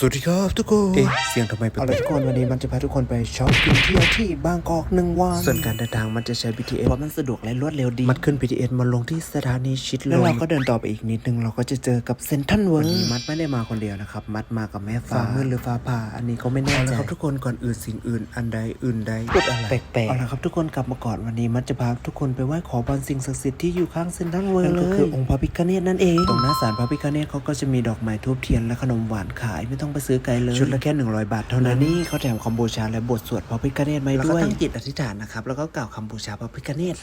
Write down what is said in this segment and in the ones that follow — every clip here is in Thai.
สวัสดีครับทุกคนเอ๊ะเสียงทำไมเป็นเอาละทุกคนวันนี้มันจะพาทุกคนไปช็อปกินเที่ยวที่บางกอกหนึ่งวันส่วนการเดินทางมันจะใช้ BTS เพราะมันสะดวกและรวดเร็วดี มันขึ้น BTS มาลงที่สถานีชิดลมแล้วเราก็เดินต่อไปอีกนิดนึงเราก็จะเจอกับเซนทันเวิร์วันนี้มัดไม่ได้มาคนเดียวนะครับ มัดมากับแม่ฟ้ามืดหรือฟ้าผ่าอันนี้ก็ไม่แน่ใจครับทุกคนก่อนอื่นสิ่งอื่นอันใดอื่นใดพูดอะไรแปลกๆเอาละครับทุกคนกลับมาก่อนวันนี้มัดจะพาทุกคนไปไหว้ขอพรสิ่งศักดิ์สิทธิ์ที่อยู่ข้างเซนทันเวิร์เลยคือองค์พระพิฆเนศนั่นเองตรงหน้าศาลพระพิฆเนศเขาก็จะมีดอกไม้ทูบเทียนและขนมหวานขายไม่ต้องไปซื้อไกลเลย ชุดละแค่ 100 บาทเท่านั้น นี่เขาแถมคอมบูชาและบทสวดพระพิฆเนศมาให้ด้วยแล้วก็ตั้งจิตอธิษฐานนะครับ แล้วก็กล่าวคำบูชาพระพิฆเนศ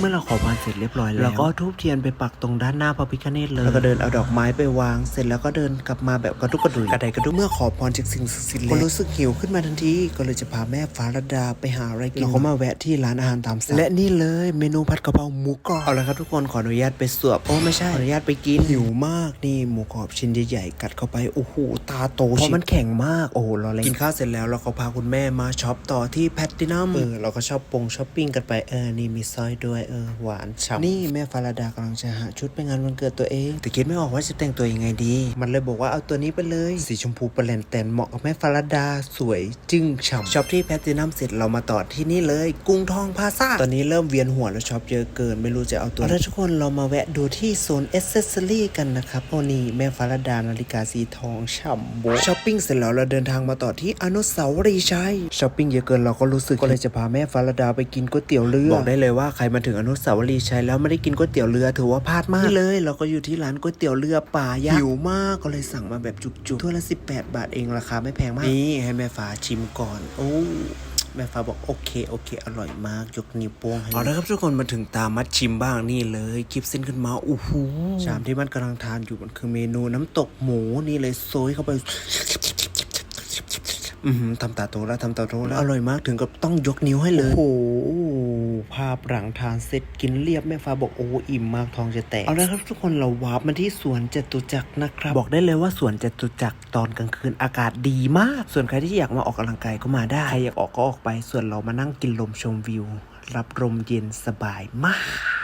เมื่อเราขอพรเสร็จเรียบร้อยแล้วเราก็เอาทูบเทียนไปปักตรงด้านหน้าพระพิฆเนศเลย แล้วก็เดินเอาดอกไม้ไปวาง เสร็จแล้วก็เดินกลับมาแบบกระดุกกระดุยกระไดกระดุกเมื่อขอพรจากสิ่งศักดิ์สิทธิ์แล้วก็รู้สึกหิวขึ้นมาทันที ก็เลยจะพาแม่ฟ้าระดาไปหาอะไรกินเราก็มาแวะที่ร้านอาหารตามสั่งและนี่เลยเมนูผัดกะเพราหมูกรอบเอาละครับทุกคนขออนุญาตไปสวบโอ้ไม่ใช่ขออนุญาตไปกินหิวมากนี่หมูกรอบชิ้นใหญ่ๆกัดเข้าไปโอ้โหตาโตเพราะมันแข็งมากโอ้โหเราเลยกินข้าวเสร็จแล้วเราก็พาคุณแม่มาช็อปต่อที่แพตตินัมเออเราก็ชอบปงช้อปปิ้งกันไปเออนี่มีสร้อยด้วยเออหวานฉ่ำนี่แม่ฟาราดากำลังจะหาชุดไปงานวันเกิดตัวเอง แต่คิดไม่ออกว่าจะแต่งตัวยังไงดี มันเลยบอกว่าเอาตัวนี้ไปเลย สีชมพูประแลนแตนเหมาะกับแม่ฟาราดาสวยจึ้งฉ่ำช็อปที่แพตตินัมเสร็จเรามาต่อที่นี่เลยกรุงทองพลาซ่าตอนนี้เริ่มเวียนหัวแล้วช็อปเยอะเกินไม่รู้จะเอาตัวเอาละทุกคนเรามาแวะดูที่โซนเอเซสซอรี่กันนะครับโอ้นี่แม่ฟาราดานาฬิกาสีทองฉ่ำโบ๊ะช้อปปิ้งเสร็จแล้วเราเดินทางมาต่อที่อนุสาวรีย์ชัยช้อปปิ้งเยอะเกินเราก็รู้สึกก็เลยจะพาแม่ฟาราดาไปกินก๋วยเตี๋ยวเรือบอกได้เลยว่าใครมาถึงอนุสาวรีย์ชัยแล้วไม่ได้กินก๋วยเตี๋ยวเรือถือว่าพลาดมากนี่เลย เราก็อยู่ที่ร้านก๋วยเตี๋ยวเรือป่าย่างหิวมากก็เลยสั่งมาแบบจุกๆถ้วยละ 18 บาทเองราคาไม่แพงมากนี่ให้แม่ฟ้าชิมก่อน โอ้ แม่ฟ้าบอกโอเคโอเค อร่อยมาก ยกนิ้วโป้งให้เอาละครับทุกคนมาถึงตามมัดชิมบ้างนี่เลยคลิปเส้นขึ้นมาโอ้โหชามที่มันกำลังทานอยู่มันคือเมนูน้ำตกหมูนี่เลยโซยเข้าไปอือหือทำตาโตแล้วทำตาโตแล้วอร่อยมากถึงกับต้องยกนิ้วให้เลย โอ้โห ภาพหลังทานเสร็จกินเรียบแม่ฟ้าบอกโอ้อิ่มมากท้องจะแตกเอาละครับทุกคนเราวาร์ปมาที่สวนจตุจักรนะครับ บอกได้เลยว่าสวนจตุจักรตอนกลางคืนอากาศดีมาก ส่วนใครที่อยากมาออกกำลังกายก็มาได้ใครอยากออกก็ออกไป ส่วนเรามานั่งกินลมชมวิว รับลมเย็นสบายมาก